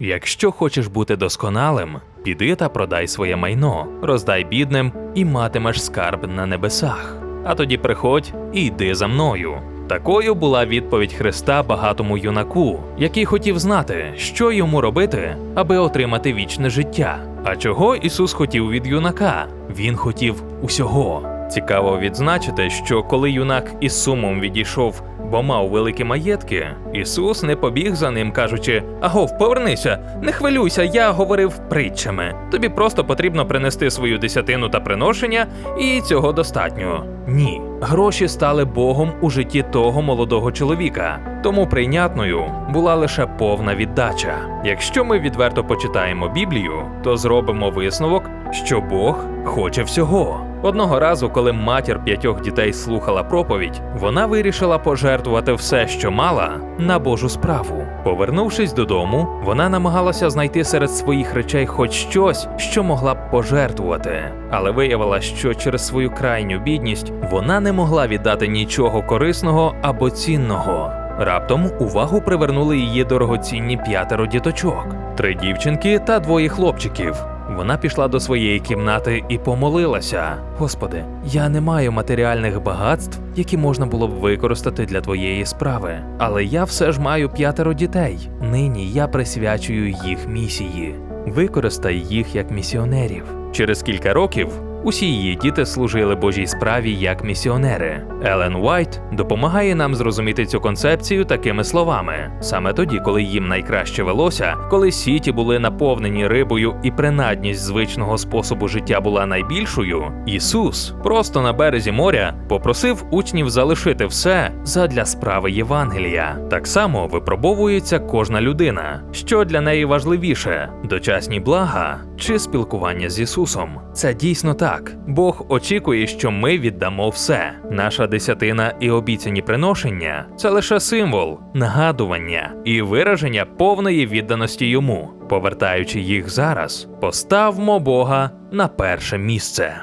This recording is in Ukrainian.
Якщо хочеш бути досконалим, піди та продай своє майно, роздай бідним і матимеш скарб на небесах. А тоді приходь і йди за мною. Такою була відповідь Христа багатому юнаку, який хотів знати, що йому робити, аби отримати вічне життя. А чого Ісус хотів від юнака? Він хотів усього. Цікаво відзначити, що коли юнак із сумом відійшов, бо мав великі маєтки, Ісус не побіг за ним, кажучи: Агов, повернися, не хвилюйся, я говорив притчами. Тобі просто потрібно принести свою десятину та приношення, і цього достатньо. Ні, гроші стали Богом у житті того молодого чоловіка, тому прийнятною була лише повна віддача. Якщо ми відверто почитаємо Біблію, то зробимо висновок, що Бог хоче всього. Одного разу, коли матір п'ятьох дітей слухала проповідь, вона вирішила пожертвувати все, що мала, на Божу справу. Повернувшись додому, вона намагалася знайти серед своїх речей хоч щось, що могла б пожертвувати, але виявила, що через свою крайню бідність вона не могла віддати нічого корисного або цінного. Раптом увагу привернули її дорогоцінні п'ятеро діточок, три дівчинки та двоє хлопчиків. Вона пішла до своєї кімнати і помолилася: Господи, я не маю матеріальних багатств, які можна було б використати для твоєї справи, але я все ж маю п'ятеро дітей. Нині я присвячую їх місії. Використай їх як місіонерів. Через кілька років усі її діти служили Божій справі як місіонери. Елен Уайт допомагає нам зрозуміти цю концепцію такими словами: саме тоді, коли їм найкраще велося, коли сіті були наповнені рибою і принадність звичного способу життя була найбільшою, Ісус просто на березі моря попросив учнів залишити все задля справи Євангелія. Так само випробовується кожна людина, що для неї важливіше: дочасні блага чи спілкування з Ісусом. Це дійсно так. Бог очікує, що ми віддамо все. Наша десятина і обіцяні приношення це лише символ, нагадування і вираження повної відданості йому. Повертаючи їх зараз, поставмо Бога на перше місце.